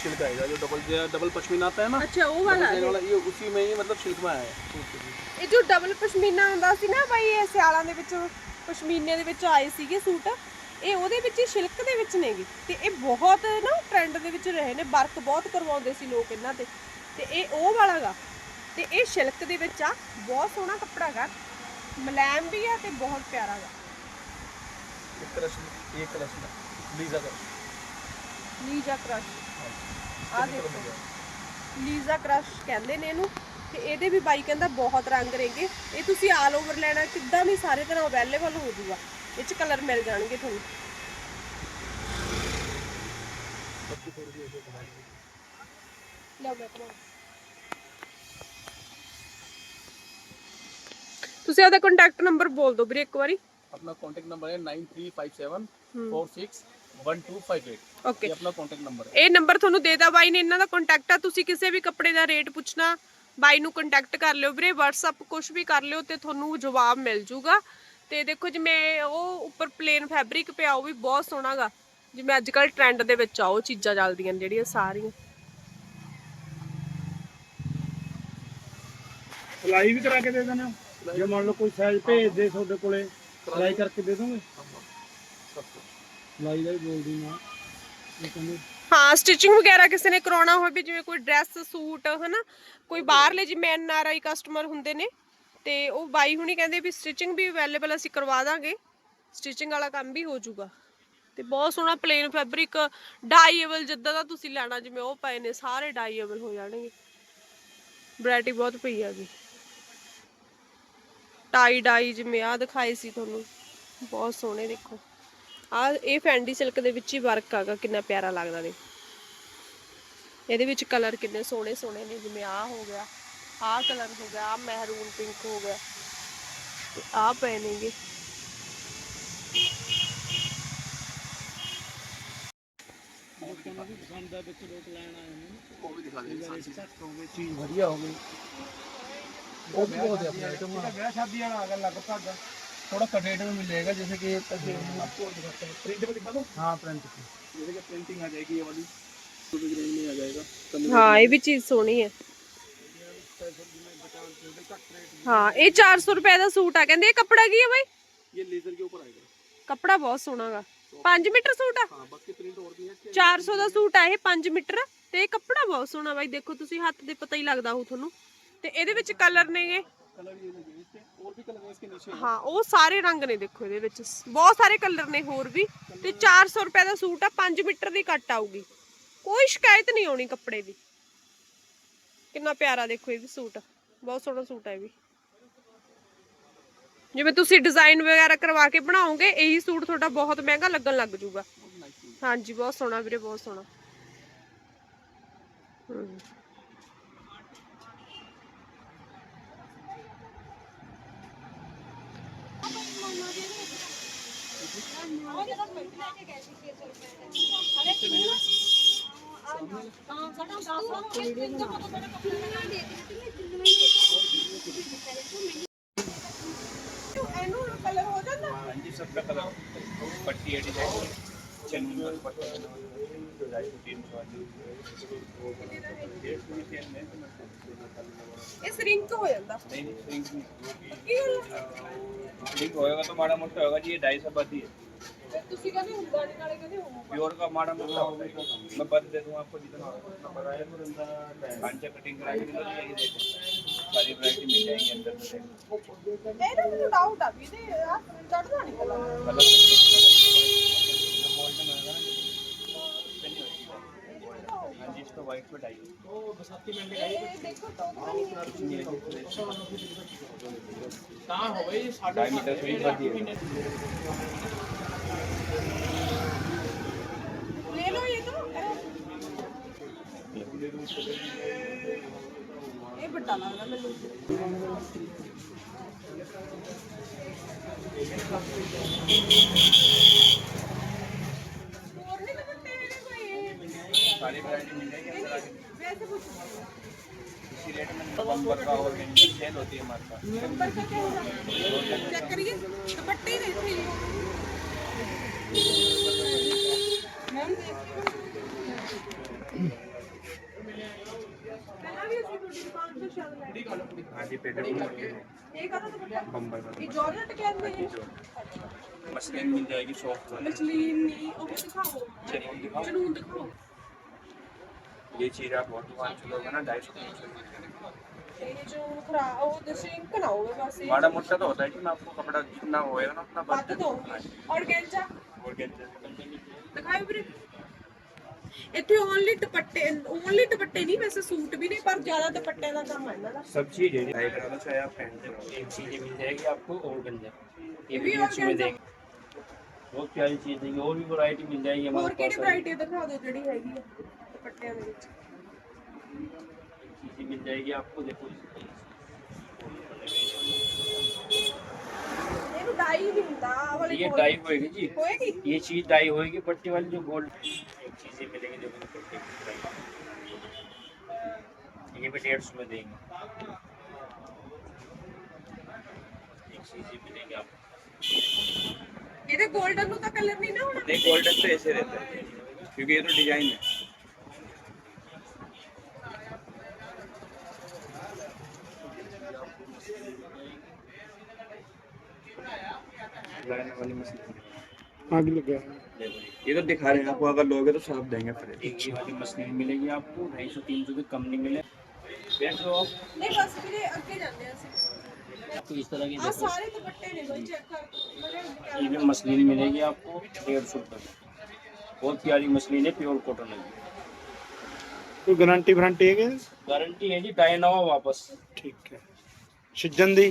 Silk आएगा जो double double pashmina आता है ना ਅੱਛਾ ਉਹ ਵਾਲਾ ये वाला ये उसी में ही मतलब सिल्क में आया है सूट के लिए। ਇਹ ਜੋ ਡਬਲ ਪਸ਼ਮੀਨਾ ਹੁੰਦਾ ਸੀ ਨਾ ਬਾਈ ਇਹ ਸਿਆਲਾਂ ਦੇ ਵਿੱਚ ਪਸ਼ਮੀਨੇ ਦੇ ਵਿੱਚ ਆਏ ਸੀਗੇ ਸੂਟ ਇਹ ਉਹਦੇ ਵਿੱਚ ਹੀ ਸਿਲਕ ਦੇ ਵਿੱਚ ਨੇਗੇ ਤੇ ਇਹ ਬਹੁਤ ਨਾ ਟ੍ਰੈਂਡ ਦੇ ਵਿੱਚ ਰਹੇ ਨੇ ਵਰਕ ਬਹੁਤ ਕਰਵਾਉਂਦੇ ਸੀ ਲੋਕ ਇਹਨਾਂ ਤੇ ਤੇ ਇਹ ਉਹ ਵਾਲਾ ਗਾ ਤੇ ਇਹ ਸਿਲਕ ਦੇ ਵਿੱਚ ਆ ਬਹੁਤ ਸੋਹਣਾ ਕੱਪੜਾ ਗਾ ਮੁਲਾਇਮ ਵੀ ਆ ਤੇ ਬਹੁਤ ਪਿਆਰਾ ਗਾ एक क्रश ये क्रश में लीजा का ਲੀਜ਼ਾ ਕ੍ਰਸ਼ ਆ ਦੇਖੋ ਲੀਜ਼ਾ ਕ੍ਰਸ਼ ਕਹਿੰਦੇ ਨੇ ਇਹਨੂੰ ਤੇ ਇਹਦੇ ਵੀ ਬਾਈ ਕਹਿੰਦਾ ਬਹੁਤ ਰੰਗ ਰਹੇਗੇ ਇਹ ਤੁਸੀਂ ਆਲ ਓਵਰ ਲੈਣਾ ਕਿੱਦਾਂ ਵੀ ਸਾਰੇ ਤਰ੍ਹਾਂ ਅਵੇਲੇਬਲ ਹੋ ਜਾਊਗਾ ਇਹ ਚ ਕਲਰ ਮਿਲ ਜਾਣਗੇ ਤੁਹਾਨੂੰ ਲਓ ਮੈਂ ਤੁਹਾਨੂੰ ਤੁਸੀਂ ਉਹਦਾ ਕੰਟੈਕਟ ਨੰਬਰ ਬੋਲ ਦਿਓ ਵੀਰੇ ਇੱਕ ਵਾਰੀ अपना कांटेक्ट नंबर है nine three five seven four six 12588 okay ਇਹ ਆਪਣਾ ਕੰਟੈਕਟ ਨੰਬਰ ਹੈ ਇਹ ਨੰਬਰ ਤੁਹਾਨੂੰ ਦੇਦਾ ਬਾਈ ਨੇ ਇਹਨਾਂ ਦਾ ਕੰਟੈਕਟ ਆ। ਤੁਸੀਂ ਕਿਸੇ ਵੀ ਕੱਪੜੇ ਦਾ ਰੇਟ ਪੁੱਛਣਾ ਬਾਈ ਨੂੰ ਕੰਟੈਕਟ ਕਰ ਲਿਓ ਵੀਰੇ। WhatsApp ਕੁਝ ਵੀ ਕਰ ਲਿਓ ਤੇ ਤੁਹਾਨੂੰ ਜਵਾਬ ਮਿਲ ਜੂਗਾ। ਤੇ ਦੇਖੋ ਜਿਵੇਂ ਉਹ ਉੱਪਰ ਪਲੇਨ ਫੈਬਰਿਕ ਪਿਆ ਉਹ ਵੀ ਬਹੁਤ ਸੋਹਣਾਗਾ ਜਿਵੇਂ ਅੱਜ ਕੱਲ ਟ੍ਰੈਂਡ ਦੇ ਵਿੱਚ ਆ ਉਹ ਚੀਜ਼ਾਂ ਚੱਲਦੀਆਂ ਨੇ ਜਿਹੜੀਆਂ ਸਲਾਈ ਵੀ ਕਰਾ ਕੇ ਦੇ ਦਿੰਦੇ ਹੋ? ਜੇ ਮੰਨ ਲਓ ਕੋਈ ਸਾਈਜ਼ ਭੇਜ ਦੇ ਤੁਹਾਡੇ ਕੋਲੇ ਸਲਾਈ ਕਰਕੇ ਦੇ ਦੋਗੇ? ਸਿਲਾਈ ਦਾ ਵੀ ਬੋਲਦੀ ਨਾ ਇਹ ਕਹਿੰਦੇ ਹਾਂ ਸਟਿਚਿੰਗ ਵਗੈਰਾ ਕਿਸੇ ਨੇ ਕਰਾਉਣਾ ਹੋਵੇ ਜਿਵੇਂ ਕੋਈ ਡਰੈਸ ਸੂਟ, ਹਨਾ, ਕੋਈ ਬਾਹਰਲੇ ਜਿਵੇਂ ਐਨ ਕਸਟਮਰ ਹੁੰਦੇ ਨੇ, ਤੇ ਉਹ ਬਾਈ ਹੁਣੀ ਕਹਿੰਦੇ ਵੀ ਸਟਿਚਿੰਗ ਵੀ ਅਵੇਲੇਬਲ ਅਸੀਂ ਕਰਵਾ ਦਾਂਗੇ। ਸਟਿਚਿੰਗ ਵਾਲਾ ਕੰਮ ਵੀ ਹੋ ਜਾਊਗਾ ਤੇ ਬਹੁਤ ਸੋਹਣਾ ਪਲੇਨ ਫੈਬਰਿਕ ਡਾਈਏਬਲ ਜਿੱਦਾਂ ਦਾ ਤੁਸੀਂ ਲੈਣਾ, ਜਿਵੇਂ ਉਹ ਪਏ ਨੇ, ਸਾਰੇ ਡਾਈਏਬਲ ਹੋ ਜਾਣਗੇ। ਵੈਰਾਈਟੀ ਬਹੁਤ ਪਈ ਹੈਗੀ ਟਾਈ ਡਾਈ ਜਿਵੇਂ ਆ ਦਿਖਾਏ ਸੀ ਤੁਹਾਨੂੰ, ਬਹੁਤ ਸੋਹਣੇ ਦੇਖੋ। ਆ ਇਹ ਫੈਂਡੀ ਸਿਲਕ ਦੇ ਵਿੱਚ ਹੀ ਵਰਕ ਆਗਾ ਕਿੰਨਾ ਪਿਆਰਾ ਲੱਗਦਾ ਨੇ ਇਹਦੇ ਵਿੱਚ ਕਲਰ ਕਿੰਨੇ ਸੋਹਣੇ ਸੋਹਣੇ ਨੇ ਜਿਵੇਂ ਆ ਹੋ ਗਿਆ ਆ ਕਲਰ ਹੋ ਗਿਆ ਆ ਮਹਿਰੂਨ ਪਿੰਕ ਹੋ ਗਿਆ ਆ ਪਏ ਨੇਗੇ ਲੋਕਾਂ ਨੂੰ ਪਸੰਦ ਆ ਵਿੱਚ ਲੋਕ ਲੈਣ ਆਏ ਨੇ ਉਹ ਵੀ ਦਿਖਾ ਦੇ। ਘੱਟ ਹੋਵੇ ਚੀਜ਼ ਵਧੀਆ ਹੋਵੇ ਉਹ ਵੀ ਬਹੁਤ ਆਪਣੇ ਵਿਆਹ ਸ਼ਾਦੀ ਵਾਲਾ ਆ ਗਿਆ ਲਗਭਗ थोड़ा कट रेट में मिलेगा जैसे कि ऐसे आपको दिखाते हैं प्रिंट में दिखा दो ਹਾਂ ਪ੍ਰਿੰਟ ਤੇ जैसे कि प्रिंटिंग आ जाएगी ये वाली टू बिग रेंज में आ जाएगा कम ਹਾਂ ਇਹ ਵੀ ਚੀਜ਼ ਸੋਹਣੀ ਹੈ ਹਾਂ ਇਹ 400 ਰੁਪਏ ਦਾ ਸੂਟ ਆ ਕਹਿੰਦੇ ਇਹ ਕੱਪੜਾ ਕੀ ਹੈ ਬਾਈ ये लेजर के ऊपर आएगा ਕੱਪੜਾ ਬਹੁਤ ਸੋਹਣਾਗਾ 5 ਮੀਟਰ ਸੂਟ ਆ हाँ बाकी प्रिंट और भी है 400 ਦਾ ਸੂਟ ਆ ਇਹ 5 ਮੀਟਰ ਤੇ ਇਹ ਕੱਪੜਾ ਬਹੁਤ ਸੋਹਣਾ ਬਾਈ ਦੇਖੋ ਤੁਸੀਂ ਹੱਥ ਦੇ ਪਤਾ ਹੀ ਲੱਗਦਾ ਹੋ ਤੁਹਾਨੂੰ ਤੇ ਇਹਦੇ ਵਿੱਚ ਕਲਰ ਨੇਗੇ कलर ये लगे ਹੋਰ ਹਾਂ ਉਹ ਸਾਰੇ ਰੰਗ ਨੇ ਦੇਖੋ ਇਹਦੇ ਵਿੱਚ। ਬਹੁਤ ਸਾਰੇ ਕਲਰ ਨੇ ਹੋਰ ਵੀ। ਤੇ 400 ਰੁਪਏ ਦਾ ਸੂਟ ਆ 5 ਮੀਟਰ ਦੀ ਕੱਟ ਆਊਗੀ। ਕੋਈ ਸ਼ਿਕਾਇਤ ਨਹੀਂ ਆਉਣੀ ਕੱਪੜੇ ਦੀ। ਕਿੰਨਾ ਪਿਆਰਾ ਦੇਖੋ ਇਹ ਵੀ ਸੂਟ। ਬਹੁਤ ਸੋਹਣਾ ਸੂਟ ਹੈ ਵੀ। ਜਿਵੇਂ ਤੁਸੀਂ ਡਿਜ਼ਾਈਨ ਵਗੈਰਾ ਕਰਵਾ ਕੇ ਬਣਾਓਗੇ ਇਹੀ ਸੂਟ ਤੁਹਾਡਾ ਬਹੁਤ ਮਹਿੰਗਾ ਲੱਗਣ ਲੱਗ ਜੂਗਾ ਹਾਂਜੀ ਬਹੁਤ ਸੋਹਣਾ ਵੀਰੇ ਬਹੁਤ ਸੋਹਣਾ। पट्टी है डिजाइन चन्नी पर पट्टी तीन सौ ਇਹ ਸ੍ਰਿੰਕ ਹੋ ਜਾਂਦਾ नहीं नहीं स्ट्रिंग नहीं ਕੀ ਗੱਲ स्ट्रिंग होएगा तो माड़ा मोटा होगा जी ये ढाई सौ बदी है ਤੇ ਤੁਸੀਂ ਕਹਿੰਦੇ ਹੁੰਦਾ ਨਹੀਂ ਨਾਲੇ ਕਹਿੰਦੇ ਹੋਊਗਾ प्योर का माड़ा मोटा होता है मैं बद दे दूँ आपको जितना पांचा कटिंग करा के दिला यही देखो सारी वैरायटी मिल जाएगी अंदर से ਇਹਦਾ ਮੈਨੂੰ ਡਾਊਟ ਆ ਵੀ ਇਹਦੇ ਆ ਚੜਦਾ ਨਹੀਂ ਕਲਰ कलर हाँ जी इसको वाइट पे डाइए तो बरसाती में ये देखो तो, तो, अच्छा, हाँ, तो कहाँ हो गई साढ़े मीटर से। ले लो ये तो। ये बताना ना मैं लूँ सारी वैरायटी मिल जाएगी इसी रेट में बम्बर का और सेल होती है हमारे पास बम्बर का क्या करिए दुपट्टे नहीं मसलिन मिल जाएगी शॉप मसलिन नहीं दिखाओ। दिखाओ। ये चीज आप बहुत दुकान से लोगे ना ढाई सौ तीन सौ ਇਹ ਜੋ ਖਰਾ ਉਹ ਦਸ਼ਿੰਕ ਨਾ ਹੋਵੇ ਬਸ ਇਹ माड़ा मोटा तो होता है कि मैं आपको कपड़ा जितना होएगा ना उतना ਵੱਧ ਦੋ ਔਰ ਗੈਂਜਾ और कहते ਦਿਖਾਓ ਵੀਰੇ ਇੱਥੇ ਓਨਲੀ ਦੁਪੱਟੇ ਓਨਲੀ ਦੁਪੱਟੇ ਨਹੀਂ ਵੈਸੇ ਸੂਟ ਵੀ ਨੇ ਪਰ ਜ਼ਿਆਦਾ ਦੁਪੱਟਿਆਂ ਦਾ ਕੰਮ ਹੈ ਇਹਨਾਂ ਦਾ सब चीज है ढाई करा चाहे आप पहनते हो एक चीज मिल जाएगी आपको और गंजा ये भी भी और मिक्स में गंजा? देंगे बहुत प्यारी चीज देंगे और भी वैरायटी मिल जाएगी ਹੋਰ हमारे ਕਿਹੜੀ पास ਵੈਰਾਈਟੀ ਦਿਖਾ ਦਿਓ ਜਿਹੜੀ ਹੈਗੀ ਆ मिल जाएगी आपको देखो ये तो डाई होएगी जी। होएगी? ये चीज़ डाई होएगी पट्टी वाली जो गोल्ड चीज़ें मिलेंगी जो मिलेंगी ये भी डेढ़ सौ में देंगे। ये तो गोल्डन का कलर नहीं ना होना? नहीं गोल्डन तो ऐसे रहता है क्योंकि ये तो डिज़ाइन है। वाली मछली आग लग गया। ये तो दिखा रहे हैं आपको अगर लोगे तो साफ़ देंगे फिर। वाली मछली मिलेगी आपको ढाई सौ तीन सौ से कम नहीं मिले। आपको तो इस तरह की ये भी मछली मिलेगी आपको डेढ़ सौ रुपये बहुत प्यारी मछली है प्योर कॉटन है कोई गारंटी वारंटी है गारंटी है जी डायनावा वापस। ठीक है। सिजन दी।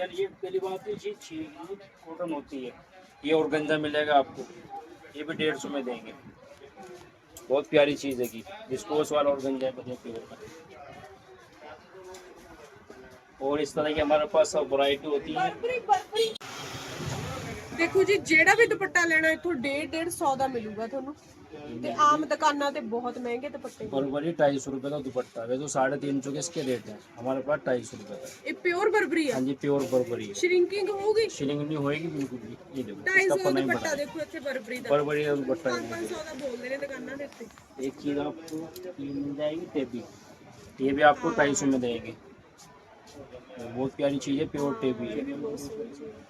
ये पहली बात है ये कॉटन होती है। ये और गंजा मिलेगा आपको। ये भी डेढ़ सौ में देंगे। बहुत प्यारी चीज़ है की डिस्कोस वाला और गंजा है प्योर का और इस तरह की हमारे पास सब वराइटी होती है। ਦੇਖੋ ਜੀ ਜਿਹੜਾ ਵੀ ਦੁਪੱਟਾ ਲੈਣਾ ਇੱਥੋਂ 1.5 150 ਦਾ ਮਿਲੂਗਾ ਤੁਹਾਨੂੰ ਤੇ ਆਮ ਦੁਕਾਨਾਂ ਤੇ बहुत महंगे दुपट्टे बरबरी ढाई सौ रुपये का दुपट्टा है तो साढ़े तीन सौ के इसके रेट है हमारे पास ढाई सौ रुपये का है। ਇਹ ਪਿਓਰ ਬਰਬਰੀ ਆ हाँ जी प्योर बरबरी है ਸ਼੍ਰਿੰਕਿੰਗ ਹੋਊਗੀ शिलिंग नहीं होएगी बिल्कुल भी ये देखो इसका 250 पन्ना ही दुपੱਟा बड़ा ਦੇਖੋ ਇੱਥੇ ਬਰਬਰੀ ਦਾ बरबरी का दुपट्टा है। 500 ਦਾ ਬੋਲਦੇ ਨੇ ਦੁਕਾਨਾਂ ਦੇ ਉੱਤੇ एक चीज़ आपको ये मिल जाएगी टेबी ये भी आपको ढाई सौ में देंगे बहुत प्यारी चीज़ है प्योर टेबी है ਬਹੁਤ ਸੋਹਣੀ ਚੀਜ਼।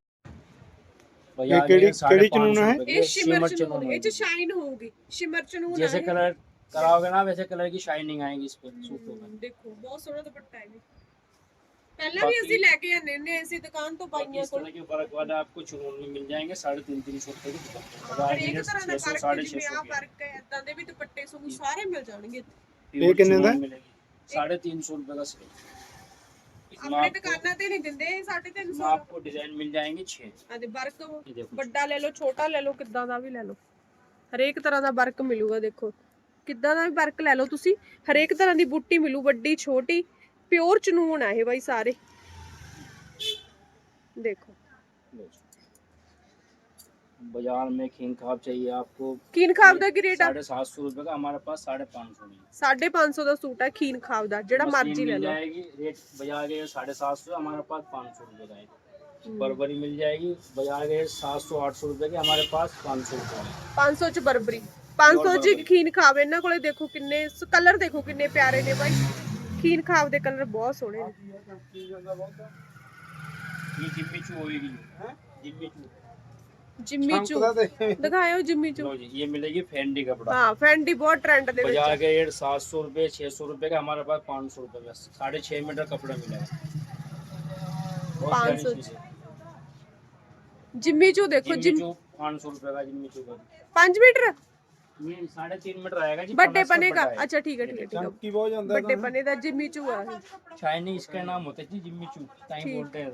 बाजार केड़ी- गेट साढ़े केड़ी पाँच चुनून सौ है? रुपए की ਇਹ है, ਸ਼ਿਮਰ शिमर ਚਨੂਨ चुनून ਇਹ ਚ है। ਸ਼ਾਈਨ ਹੋਊਗੀ ਸ਼ਿਮਰ ਚਨੂਨ जैसे ਆ ਇਹ। कलर कराओगे ना वैसे कलर की शाइनिंग आएगी इस पर सूट होगा ਦੇਖੋ ਬਹੁਤ ਸੋਹਣਾ ਦੁਪੱਟਾ ਹੈ ਇਹ ਪਹਿਲਾਂ ਵੀ ਅਸੀਂ ਲੈ ਕੇ ਆਨੇ ਨੇ ਇਸੇ ਦੁਕਾਨ ਤੋਂ ਪਾਈਆਂ इस ਕੋਲ तरह के फर्क वाले आपको चुनून में मिल जाएंगे साढ़े तीन तीन सौ रुपए के ਹਰ बाजार ਇੱਕ गेट ਤਰ੍ਹਾਂ ਦਾ छः सौ ਫਰਕ साढ़े ਜਿਵੇਂ छः ਆ सौ के ਫਰਕ ਹੈ ਇਦਾਂ ਦੇ ਵੀ ਦੁਪੱਟੇ ਸਗੋਂ ਸਾਰੇ ਮਿਲ ਜਾਣਗੇ प्योर कितने का? चुनून मिलेगी साढ़े तीन सौ रुपए का सेट इसमें ਆਪਣੇ आपको ਦੁਕਾਨਾਂ ਤੇ ਨਹੀਂ ਦਿੰਦੇ 350 इसमें ਦਾ आपको डिजाइन मिल जाएंगे छः ਆਦੇ ਵਰਕ ये देखो ਵੱਡਾ ਲੈ ਲਓ ਛੋਟਾ ਲੈ ਲਓ ਕਿੱਦਾਂ ਦਾ ਵੀ ਲੈ ਲਓ ਹਰੇਕ ਤਰ੍ਹਾਂ ਦਾ ਵਰਕ ਮਿਲੂਗਾ ਦੇਖੋ ਕਿੱਦਾਂ ਦਾ ਵੀ ਵਰਕ ਲੈ ਲਓ ਤੁਸੀਂ ਹਰੇਕ ਤਰ੍ਹਾਂ ਦੀ ਬੁੱਟੀ ਮਿਲੂ ਵੱਡੀ ਛੋਟੀ ਪਿਓਰ ਚਨੂਨ ਆ ਇਹ ਬਾਈ ਸਾਰੇ ਦੇਖੋ बाज़ार में खीन खाब चाहिए आपको। खीन खावदा की रेट साढ़े सात सौ रुपए का हमारे पास साढ़े पाँच सौ साढ़े पाँच सौ का सूट है खीन खाब खावदा जेड़ा मर्ज़ी ले जाएगी रेट बाज़ार के साढ़े सात सौ हमारे पास पाँच सौ रुपए का हम्म। बर्बरी मिल जाएगी बाज़ार के सात सौ आठ सौ रुपए की हमारे पास पाँच सौ रुपए पाँच सौ च बर्बरी। पाँच सौ च खीन खाब ना को देखो किन्ने कलर देखो किन्ने प्यारे ने भाई। खीन खाब दे कलर बहुत सोने ने। हाँ, ये जिम्मी चू होएगी। जिम्मी चू। जिम्मी चू। दिखाए जिम्मी चू। ये मिलेगी फैंडी कपड़ा। हाँ फैंडी बहुत ट्रेंड है। बाज़ार का रेट सात सौ रुपये छह सौ रुपये का हमारे पास पाँच सौ रुपये में साढ़े छह मीटर कपड़ा मिला पाँच सौ। जिम्मी चू देखो जिम्मी पाँच सौ रुपये का जिम्मी चू का। पाँच मीटर? साढ़े तीन मीटर आएगा पने का। अच्छा ठीक है ठीक है ठीक है। बट्टे पने का जिम्मी चू है। चाइनीज़ का नाम होता है जी जिम्मी चू। टाइम बोलते हैं।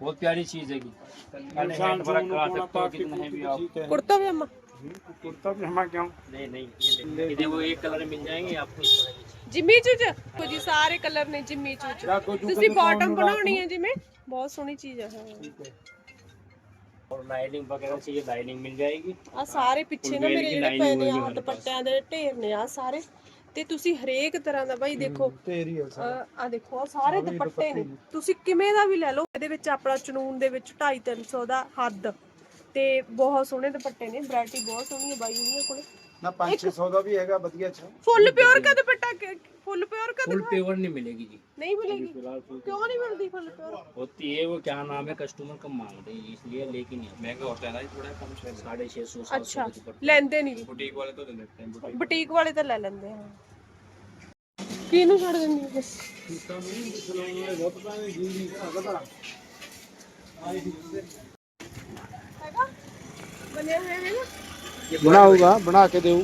बहुत प्यारी चीज़ है कुर्ता भी अम्मा कुर्ता भी हमारे क्यों नहीं नहीं ये वो एक कलर मिल जाएँगे आपको जिम्मी चूचा को जी सारे कलर ने जिम्मी चूचा ਤੁਸੀਂ ਬਾਟਮ ਬਣਾਉਣੀ ਹੈ ਜਿਵੇਂ ਬਹੁਤ ਸੋਹਣੀ ਚੀਜ਼ ਹੈ ਔਰ ਲਾਈਨਿੰਗ ਵਗੈਰਾ ਚਾਹੀਏ ਲਾਈਨਿੰਗ ਮਿਲ ਜਾਏਗੀ ਆ ਸਾਰੇ ਪਿੱਛੇ ਨਾ ਮੇਰੇ ਜਿਹੜੇ ਪਏ ਨੇ ਆ ਦੁਪੱਟਿਆਂ ਦੇ ਢੇਰ ਨੇ ਆ ਸਾਰੇ ਤੇ ਤੁਸੀਂ ਹਰੇਕ ਤਰ੍ਹਾਂ ਦਾ ਬਾਈ ਦੇਖੋ ਤੇਰੀ ਆ। ਦੇਖੋ ਆਹ ਸਾਰੇ ਦੁਪੱਟੇ ਨੇ। ਤੁਸੀਂ ਕਿਵੇਂ ਦਾ ਵੀ ਲੈ ਲਓ ਇਹਦੇ ਵਿੱਚ ਆਪਣਾ ਚਨੂਨ ਦੇ ਵਿੱਚ 2.5 300 ਦਾ ਹੱਦ। ਤੇ ਬਹੁਤ ਸੋਹਣੇ ਦੁਪੱਟੇ ਨੇ ਵੈਰਾਈਟੀ ਬਹੁਤ ਸੋਹਣੀ ਹੈ ਬਾਈ ਉਹਨਾਂ ਕੋਲੇ। ਨਾ 5-600 ਦਾ ਵੀ ਹੈਗਾ ਵਧੀਆ ਅੱਛਾ। ਫੁੱਲ ਪਿਓਰ ਦਾ ਦੁਪੱਟਾ फुल पेवर नहीं मिलेगी जी ਨਹੀਂ ਮਿਲੇਗੀ फिलहाल full ਕਿਉਂ ਨਹੀਂ ਮਿਲਦੀ ਫੁੱਲ ਪਿਓਰ होती है वो क्या नाम है कस्टमर कम मांगते हैं इसलिए लेकिन महंगा होता है ना थोड़ा कम साढ़े छः सौ सात ਅੱਛਾ सौ दुपट्टा ਲੈਂਦੇ ਨਹੀਂ बुटीक वाले तो दे देते हैं बुटीक ਬੁਟੀਕ ਵਾਲੇ ਤਾਂ ਲੈ ਲੈਂਦੇ ਆ ਕਿਹਨੂੰ ਛੱਡ ਦਿੰਦੀ ਆ ਬਸ ਹੈਗਾ ਬਣਿਆ ਹੋਇਆ ਹੈ ਨਾ ਬਣਾਊਗਾ ਬਣਾ ਕੇ ਦੇਊ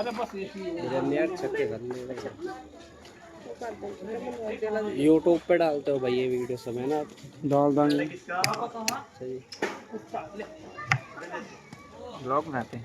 अरे बस छक्के यूट्यूब पे डालते हो भाई ये वीडियो समय ना? डाल देंगे सही। ब्लॉग बनाते हैं।